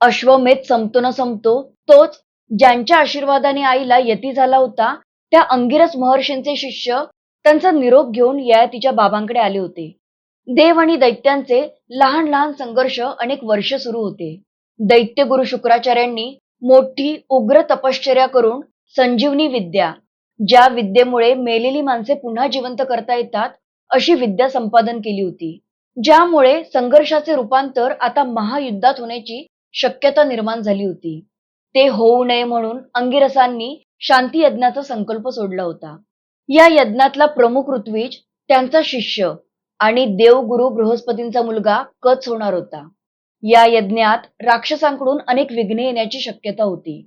अश्वमेध संपतो न संपतो तोच ज्यांच्या आशीर्वादाने आईला यती झाला होता त्या अंगिरस महर्षींचे शिष्य त्यांचा निरोप घेऊन ययातीच्या बाबांकडे आले होते. देव आणि दैत्यांचे लहान लहान संघर्ष अनेक वर्ष सुरू होते. दैत्य गुरु शुक्राचार्यांनी मोठी उग्र तपश्चर्या करून संजीवनी विद्या ज्या विद्येमुळे मेलेली माणसे पुन्हा जिवंत करता येतात अशी विद्या संपादन केली होती. ज्यामुळे संघर्षाचे रूपांतर आता महायुद्धात होण्याची शक्यता निर्माण झाली होती. ते होऊ नये म्हणून अंगिरसांनी शांती यज्ञाचा संकल्प सोडला होता. या यज्ञातला प्रमुख ऋत्विज त्यांचा शिष्य आणि देवगुरु बृहस्पतींचा मुलगा कच होणार होता. या यज्ञात राक्षसांकडून अनेक विघ्ने येण्याची शक्यता होती.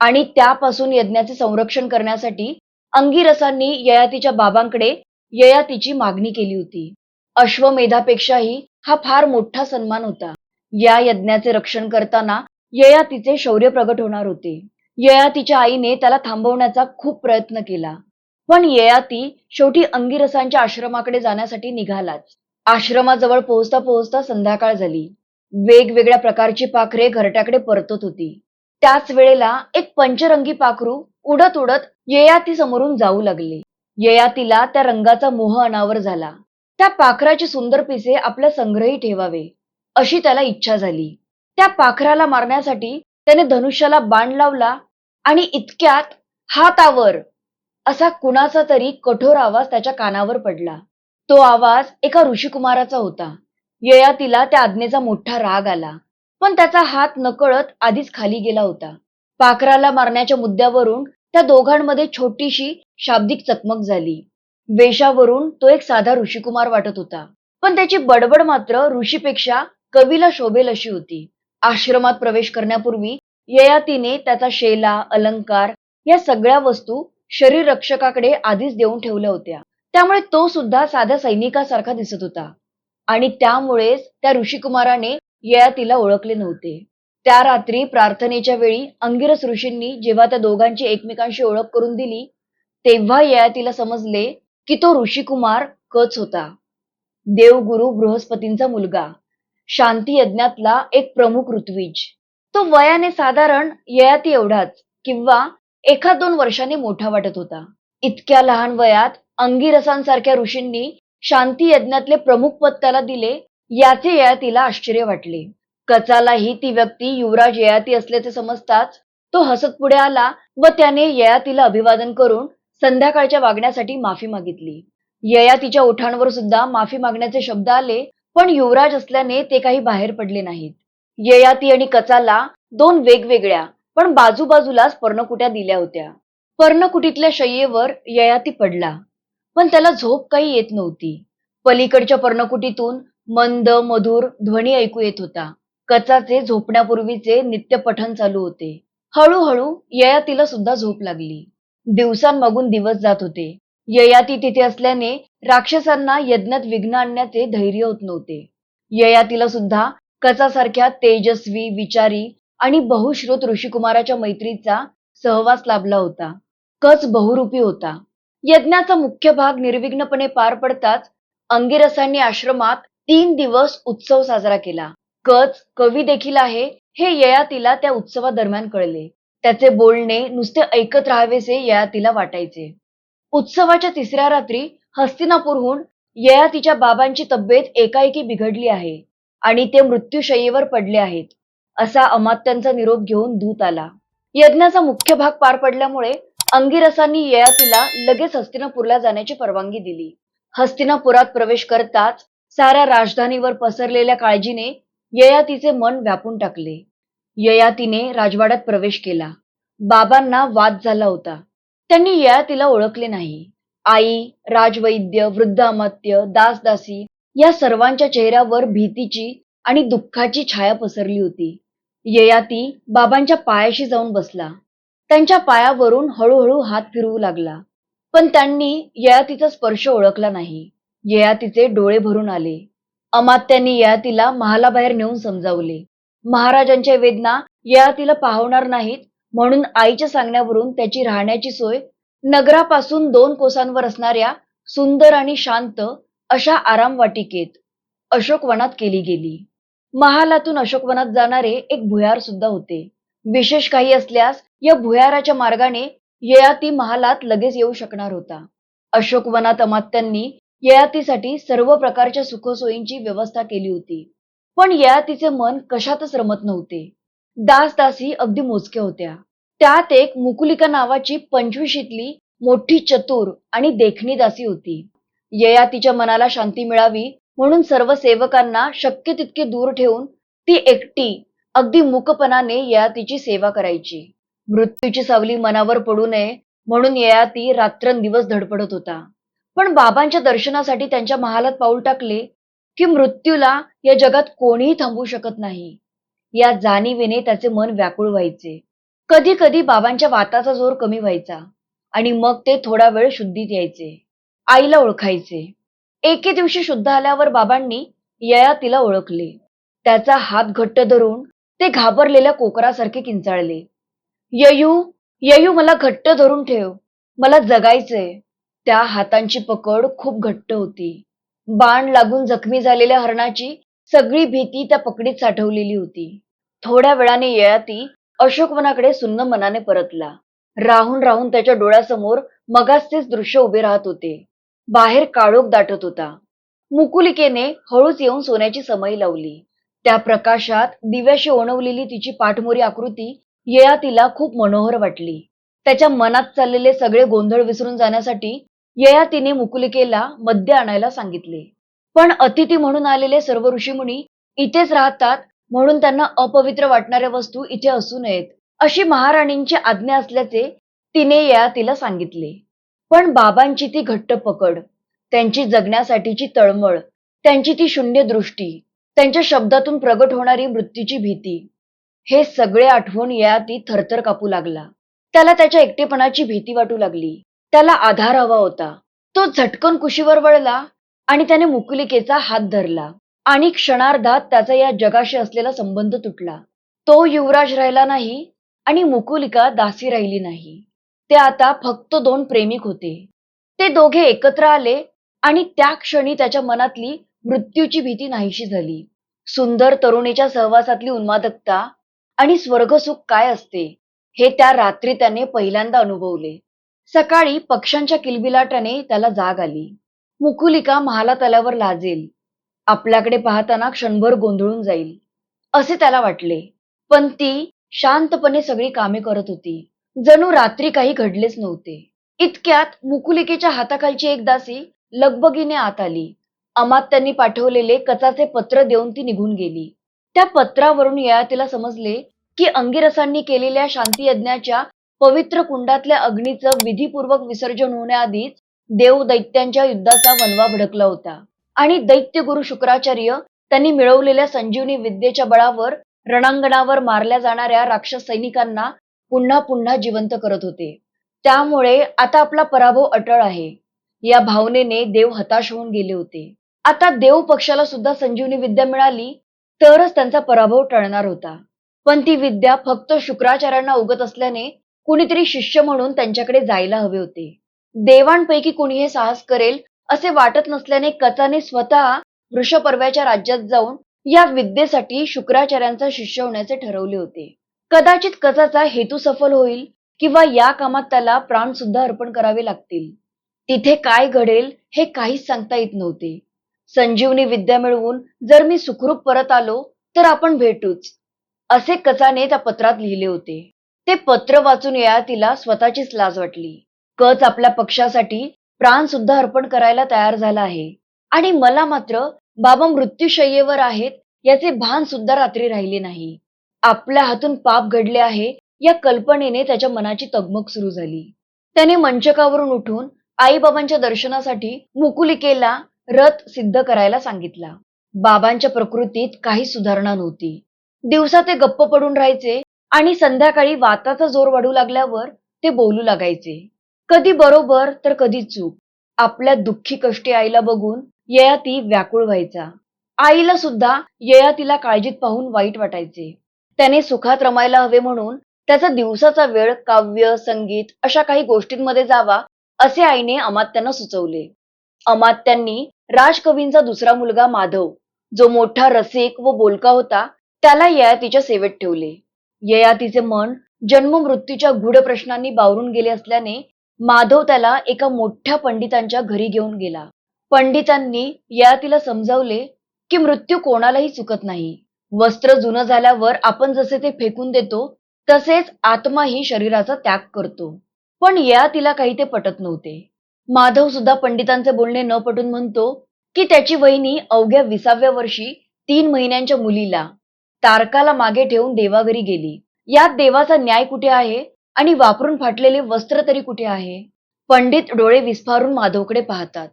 आणि त्यापासून यज्ञाचे संरक्षण करण्यासाठी अंगिरसांनी ययातीच्या बाबांकडे ययातीची मागणी केली होती. अश्वमेधापेक्षाही हा फार मोठा सन्मान होता. या यज्ञाचे रक्षण करताना ययातीचे शौर्य प्रगट होणार होते. ययातीच्या आईने त्याला थांबवण्याचा खूप प्रयत्न केला. पण ययाती शेवटी अंगिरसांच्या आश्रमाकडे जाण्यासाठी निघालाच. आश्रमाजवळ पोहोचता पोहोचता संध्याकाळ झाली. वेगवेगळ्या प्रकारची पाखरे घरट्याकडे परतत होती. त्याच वेळेला एक पंचरंगी पाखरू उडत उडत ययाती समोरून जाऊ लागले. ययातीला त्या रंगाचा मोह अनावर झाला. त्या पाखराचे सुंदर पिसे आपल्या संग्रही ठेवावे. अशी त्याला इच्छा झाली. त्या पाखराला मारण्यासाठी त्याने धनुष्याला बाण लावला आणि इतक्यात हातावर असा कुणाचा तरी कठोर आवाज त्याच्या कानावर पडला. तो आवाज एका ऋषिकुमाराचा होता. ययातीला त्या आज्ञेचा मोठा राग आला. पण त्याचा हात नकळत आधीच खाली गेला होता. पाखराला मारण्याच्या मुद्द्यावरून त्या दोघांमध्ये छोटीशी शाब्दिक चकमक झाली. वेशावरून तो एक साधा ऋषिकुमार वाटत होता. पण त्याची बडबड मात्र ऋषीपेक्षा कवीला शोभेल अशी होती. आश्रमात प्रवेश करण्यापूर्वी ययातीने त्याचा शेला अलंकार या सगळ्या वस्तू शरीर रक्षकाकडे आधीच देऊन ठेवल्या होत्या. त्यामुळे तो सुद्धा साध्या सैनिकासारखा दिसत होता. आणि त्यामुळेच त्या ऋषिकुमाराने ययातीला ओळखले नव्हते. त्या रात्री प्रार्थनेच्या वेळी अंगिरस ऋषींनी जेव्हा त्या दोघांची एकमेकांशी ओळख करून दिली तेव्हा ययातीला समजले की तो ऋषिकुमार कच होता. देवगुरु बृहस्पतींचा मुलगा. शांती यज्ञातला एक प्रमुख ऋत्विज. तो वयाने साधारण ययाती एवढाच किंवा एखाद दोन वर्षांनी मोठा वाटत होता. इतक्या लहान वयात अंगिरसांसारख्या ऋषींनी शांती यज्ञातले प्रमुख पद त्याला दिले याचे ययातीला आश्चर्य वाटले. कचालाही ती व्यक्ती युवराज ययाती असल्याचे समजताच तो हसत पुढे आला व त्याने ययातीला अभिवादन करून संध्याकाळच्या वागण्यासाठी माफी मागितली. ययातीच्या ओठांवर सुद्धा माफी मागण्याचे शब्द आले पण युवराज असल्याने ते काही बाहेर पडले नाहीत. ययाती आणि कचाला दोन वेगवेगळ्या पण बाजूबाजूलाच पर्णकुट्या दिल्या होत्या. पर्णकुटीतल्या शय्येवर ययाती पडला पण त्याला झोप काही येत नव्हती. पलीकडच्या पर्णकुटीतून मंद मधुर ध्वनी ऐकू येत होता. कचाचे झोपण्यापूर्वीचे नित्य पठण चालू होते. हळूहळू ययातीला सुद्धा झोप लागली. दिवसांमागून दिवस जात होते. ययाती तिथे असल्याने राक्षसांना यज्ञात विघ्न आणण्याचे धैर्य होत नव्हते. ययातीला सुद्धा कचासारख्या तेजस्वी विचारी आणि बहुश्रोत ऋषिकुमाराच्या मैत्रीचा सहवास लाभला होता. कच बहुरूपी होता. यज्ञाचा मुख्य भाग निर्विघ्नपणे पार पडताच अंगिरसांनी आश्रमात तीन दिवस उत्सव साजरा केला. कच कवी देखील आहे हे ययातीला त्या उत्सवादरम्यान कळले. त्याचे बोलणे नुसते ऐकत राहावेसे ययातीला वाटायचे. उत्सवाच्या तिसऱ्या रात्री हस्तिनापूरहून ययातीच्या बाबांची तब्येत एकाएकी बिघडली आहे आणि ते मृत्यूशय्येवर पडले आहेत असा अमात्यांचा निरोप घेऊन दूत आला. यज्ञाचा मुख्य भाग पार पडल्यामुळे अंगिरसांनी ययातीला लगेच हस्तिनापूरला जाण्याची परवानगी दिली. हस्तिनापुरात प्रवेश करताच साऱ्या राजधानीवर पसरलेल्या काळजीने ययातीचे मन व्यापून टाकले. ययातीने राजवाड्यात प्रवेश केला. बाबांना वाद झाला होता. त्यांनी ययातीला ओळखले नाही. आई राजवैद्य वृद्धामत्य दासदासी या सर्वांच्या चेहऱ्यावर भीतीची आणि दुःखाची छाया पसरली होती. ययाती बाबांच्या पायाशी जाऊन बसला. त्यांच्या पायावरून हळूहळू हात फिरवू लागला. पण त्यांनी ययातीचा स्पर्श ओळखला नाही. ययातीचे डोळे भरून आले. अमात्यांनी ययातीला महालाबाहेर नेऊन समजावले. महाराजांच्या वेदना ययातीला पाहवणार नाहीत म्हणून आईच्या सांगण्यावरून त्याची राहण्याची सोय नगरापासून दोन कोसांवर असणाऱ्या सुंदर आणि शांत अशा आराम वाटिकेत अशोकवनात केली गेली. महालातून अशोकवनात जाणारे एक भुयार सुद्धा होते. विशेष काही असल्यास या भुयाराच्या मार्गाने ययाती महालात लगेच येऊ शकणार होता. अशोकवनात अमात्यांनी ययातीसाठी सर्व प्रकारच्या सुखसोयींची व्यवस्था केली होती. पण ययातीचे मन कशातच रमत नव्हते. दासदासी अगदी मोजक्या होत्या. त्यात एक मुकुलिका नावाची पंचवीशीतली मोठी चतुर आणि देखणी दासी होती. ययातीच्या मनाला शांती मिळावी म्हणून सर्व सेवकांना शक्य तितके दूर ठेवून ती एकटी अगदी मुकपणाने ययातीची सेवा करायची. मृत्यूची सावली मनावर पडू नये म्हणून ययाती रात्रंदिवस धडपडत होता. पण बाबांच्या दर्शनासाठी त्यांच्या महालात पाऊल टाकले की मृत्यूला या जगात कोणीही थांबवू शकत नाही. या जाणीवेने त्याचे मन व्याकुळ व्हायचे. कधी कधी बाबांच्या वाताचा जोर कमी व्हायचा आणि मग ते थोडा वेळ शुद्धीत यायचे. आईला ओळखायचे. एके दिवशी शुद्ध आल्यावर बाबांनी ययातीला ओळखले. त्याचा हात घट्ट धरून ते घाबरलेल्या कोकरासारखे किंचाळले. ययू ययू मला घट्ट धरून ठेव. मला जगायचंय. त्या हातांची पकड खूप घट्ट होती. बाण लागून जखमी झालेल्या हरणाची सगळी भीती त्या पकडीत साठवलेली होती. थोड्या वेळाने ययाती अशोकवनाकडे सुन्न मनाने परतला. राहून राहून त्याच्या डोळ्यासमोर मगासचेच तेच दृश्य उभे राहत होते. बाहेर काळोख दाटत होता. मुकुलिकेने हळूच येऊन सोन्याची समई लावली. त्या प्रकाशात दिव्याशी ओणवलेली तिची पाठमोरी आकृती ययातीला खूप मनोहर वाटली. त्याच्या मनात चाललेले सगळे गोंधळ विसरून जाण्यासाठी ययातीने मुकुलिकेला मद्य आणायला सांगितले. पण अतिथी म्हणून आलेले सर्व ऋषीमुनी इथेच राहतात म्हणून त्यांना अपवित्र वाटणाऱ्या वस्तू इथे असू नयेत. अशी महाराणींची आज्ञा असल्याचे तिने ययातीला सांगितले. पण बाबांची ती घट्ट पकड त्यांची जगण्यासाठीची तळमळ त्यांची ती शून्य दृष्टी त्यांच्या शब्दातून प्रगट होणारी मृत्यूची भीती हे सगळे आठवून ययाती थरथर कापू लागला. त्याला त्याच्या एकटेपणाची भीती वाटू लागली. त्याला आधार हवा होता. तो झटकन कुशीवर वळला आणि त्याने मुकुलिकेचा हात धरला. आणि क्षणार्धात त्याचा या जगाशी असलेला संबंध तुटला. तो युवराज राहिला नाही आणि मुकुलिका दासी राहिली नाही. ते आता फक्त दोन प्रेमिक होते. ते दोघे एकत्र आले आणि त्या क्षणी त्याच्या मनातली मृत्यूची भीती नाहीशी झाली. सुंदर तरुणीच्या सहवासातली उन्मादकता आणि स्वर्गसुख काय असते हे त्या रात्री त्याने पहिल्यांदा अनुभवले. सकाळी पक्ष्यांच्या किलबिलाटाने त्याला जाग आली. मुकुलिका महाला तलावर लाजेल. आपल्याकडे पाहताना क्षणभर गोंधळून जाईल असे त्याला वाटले. पण ती शांतपणे सगळी कामे करत होती. जणू रात्री काही घडलेच नव्हते. इतक्यात मुकुलिकेच्या हाताखालची एक दासी लगबगीने आत आली. अमात्यांनी पाठवलेले कचाचे पत्र देऊन ती निघून गेली. त्या पत्रावरून ययातीला समजले की अंगिरसांनी केलेल्या शांती यज्ञाच्या पवित्र कुंडातल्या अग्नीचं विधीपूर्वक विसर्जन होण्याआधीच देव दैत्यांच्या युद्धाचा वनवा भडकला होता. आणि दैत्य गुरु शुक्राचार्य त्यांनी मिळवलेल्या संजीवनी विद्येच्या बळावर रणांगणावर मारल्या जाणाऱ्या राक्षस सैनिकांना पुन्हा पुन्हा जिवंत करत होते. त्यामुळे आता आपला पराभव अटळ आहे. या भावनेने देव हताश होऊन गेले होते. आता देव पक्षाला सुद्धा संजीवनी विद्या मिळाली तरच त्यांचा पराभव टळणार होता. पण ती विद्या फक्त शुक्राचार्यांना उगत असल्याने कुणीतरी शिष्य म्हणून त्यांच्याकडे जायला हवे होते. देवांपैकी कुणी हे साहस करेल असे वाटत नसल्याने कचाने स्वतः वृषपर्व्याच्या राज्यात जाऊन या विद्येसाठी शुक्राचार्यांचा शिष्य होण्याचे ठरवले होते. कदाचित कचाचा हेतू सफल होईल किंवा या कामात त्याला प्राण सुद्धा अर्पण करावे लागतील. तिथे काय घडेल हे काहीच सांगता येत नव्हते. संजीवनी विद्या मिळवून जर मी सुखरूप परत आलो तर आपण भेटूच. असे कचाने त्या पत्रात लिहिले होते. ते पत्र वाचून या तिला स्वतःचीच लाज वाटली. कच आपल्या पक्षासाठी प्राण सुद्धा अर्पण करायला तयार झाला आहे. आणि मला मात्र बाबा मृत्यूशय्येवर आहेत याचे भान सुद्धा रात्री राहिले नाही. आपल्या हातून पाप घडले आहे या कल्पनेने त्याच्या मनाची तगमग सुरू झाली. त्याने मंचकावरून उठून आईबाबांच्या दर्शनासाठी मुकुलिकेला रथ सिद्ध करायला सांगितला. बाबांच्या प्रकृतीत काही सुधारणा नव्हती. दिवसा ते गप्प पडून राहायचे आणि संध्याकाळी वाताचा जोर वाढू लागल्यावर ते बोलू लागायचे. कधी बरोबर तर कधी चूक. आपल्या दुःखी कष्टी आईला बघून ययाती व्याकुळ व्हायचा. आईला सुद्धा ययातीला काळजीत पाहून वाईट वाटायचे. त्याने सुखात रमायला हवे म्हणून त्याचा दिवसाचा वेळ काव्य संगीत अशा काही गोष्टींमध्ये जावा असे आईने अमात्यांना सुचवले. अमात्यांनी राजकवींचा दुसरा मुलगा माधव जो मोठा रसिक व बोलका होता त्याला ययातीच्या सेवेत ठेवले. ययातीचे मन जन्म मृत्यूच्या गूढ प्रश्नांनी बावरून गेले असल्याने माधव त्याला एका मोठ्या पंडितांच्या घरी घेऊन गेला. पंडितांनी ययातीला समजावले की मृत्यू कोणालाही चुकत नाही. वस्त्र जुनं झाल्यावर आपण जसे ते फेकून देतो तसेच आत्माही शरीराचा त्याग करतो. पण ययातीला काही ते पटत नव्हते. माधव सुद्धा पंडितांचे बोलणे न पटून म्हणतो की त्याची वहिनी अवघ्या विसाव्या वर्षी तीन महिन्यांच्या मुलीला तारकाला मागे ठेवून देवाघरी गेली. यात देवाचा न्याय कुठे आहे? आणि वापरून फाटलेले वस्त्र तरी कुठे आहे? पंडित डोळे विस्फारून माधवकडे पाहतात.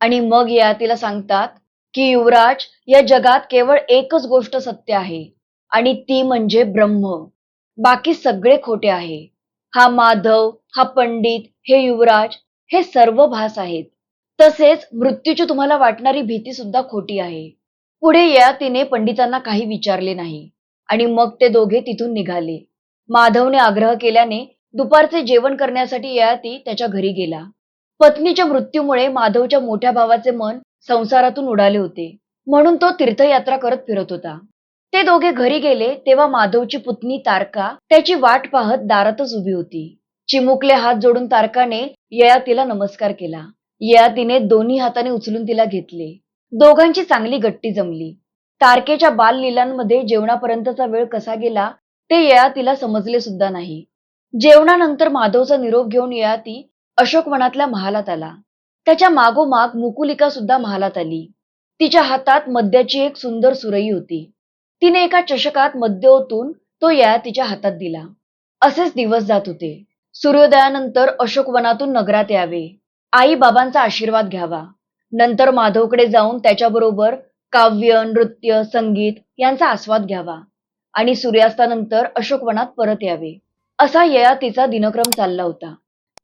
आणि मग या तिला सांगतात की युवराज या जगात केवळ एकच गोष्ट सत्य आहे आणि ती म्हणजे ब्रह्म. बाकी सगळे खोटे आहे. हा माधव हा पंडित हे युवराज हे सर्व भास आहेत. तसेच मृत्यूची तुम्हाला वाटणारी भीती सुद्धा खोटी आहे. पुढे या तिने पंडितांना काही विचारले नाही. आणि मग ते दोघे तिथून निघाले. माधवने आग्रह केल्याने दुपारचे जेवण करण्यासाठी ययाती त्याच्या घरी गेला. पत्नीच्या मृत्यूमुळे माधवच्या मोठ्या भावाचे मन संसारातून उडाले होते. म्हणून तो तीर्थयात्रा करत फिरत होता. ते दोघे घरी गेले तेव्हा माधवची पुतणी तारका त्याची वाट पाहत दारातच उभी होती. चिमुकले हात जोडून तारकाने ययातीला नमस्कार केला. ययातीने दोन्ही हाताने उचलून तिला घेतले. दोघांची चांगली गट्टी जमली. तारकेच्या बाललीलांमध्ये जेवणापर्यंतचा वेळ कसा गेला ते ययातीला समजले सुद्धा नाही. जेवणानंतर माधवचा निरोप घेऊन ययाती अशोकवनातल्या महालात आला. त्याच्या मागोमाग मुकुलिका सुद्धा महालात आली. तिच्या हातात मद्याची एक सुंदर सुरई होती. तिने एका चषकात मद्य ओतून तो ययातीच्या हातात दिला. असेच दिवस जात होते. सूर्योदयानंतर अशोकवनातून नगरात यावे. आई बाबांचा आशीर्वाद घ्यावा. नंतर माधवकडे जाऊन त्याच्याबरोबर काव्य नृत्य संगीत यांचा आस्वाद घ्यावा. आणि सूर्यास्तानंतर अशोकवनात परत यावे. असा ययातीचा दिनक्रम चालला होता.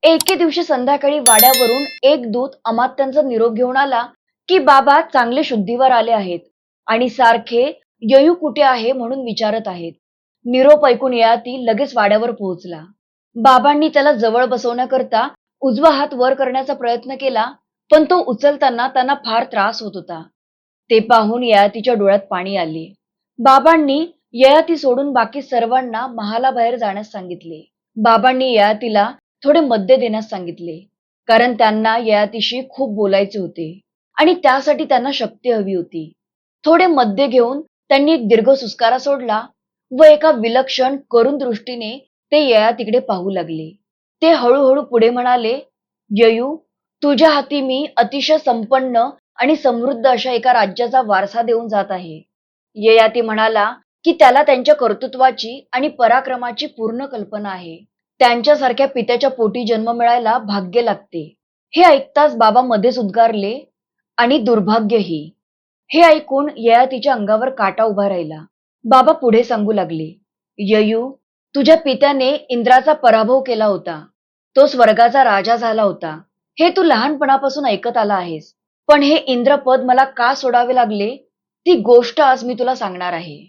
एके दिवशी संध्याकाळी वाड्यावरून एक दूत अमात्यांचा निरोप घेऊन आला की बाबा चांगले शुद्धीवर आले आहेत आणि सारखे ययू कुठे आहे म्हणून विचारत आहेत. निरोप ऐकून ययाती लगेच वाड्यावर पोहोचला. बाबांनी त्याला जवळ बसवण्याकरता उजवा हात वर करण्याचा प्रयत्न केला पण तो उचलताना त्यांना फार त्रास होत होता. ते पाहून ययातीच्या डोळ्यात पाणी आले. बाबांनी ययाती सोडून बाकी सर्वांना महालाबाहेर जाण्यास सांगितले. बाबांनी ययातीला थोडे मद्य देण्यास सांगितले कारण त्यांना ययातीशी खूप बोलायचे होते आणि त्यासाठी त्यांना शक्ती हवी होती. थोडे मद्य घेऊन त्यांनी एक दीर्घ सुस्कारा सोडला व एका विलक्षण करुण दृष्टीने ते ययातीकडे पाहू लागले. ते हळूहळू पुढे म्हणाले ययू तुझ्या हाती मी अतिशय संपन्न आणि समृद्ध अशा एका राज्याचा वारसा देऊन जात आहे. ययाती म्हणाला की त्याला त्यांच्या कर्तृत्वाची आणि पराक्रमाची पूर्ण कल्पना आहे. त्यांच्यासारख्या पित्याच्या पोटी जन्म मिळायला भाग्य लागते. हे ऐकताच बाबा मध्येच उद्गारले आणि दुर्भाग्यही. हे ऐकून ययातीच्या अंगावर काटा उभा राहिला. बाबा पुढे सांगू लागले ययू तुझ्या पित्याने इंद्राचा पराभव केला होता. तो स्वर्गाचा राजा झाला होता. हे तू लहानपणापासून ऐकत आला आहेस. पण हे इंद्रपद मला का सोडावे लागले? ती गोष्ट आज मी तुला सांगणार आहे.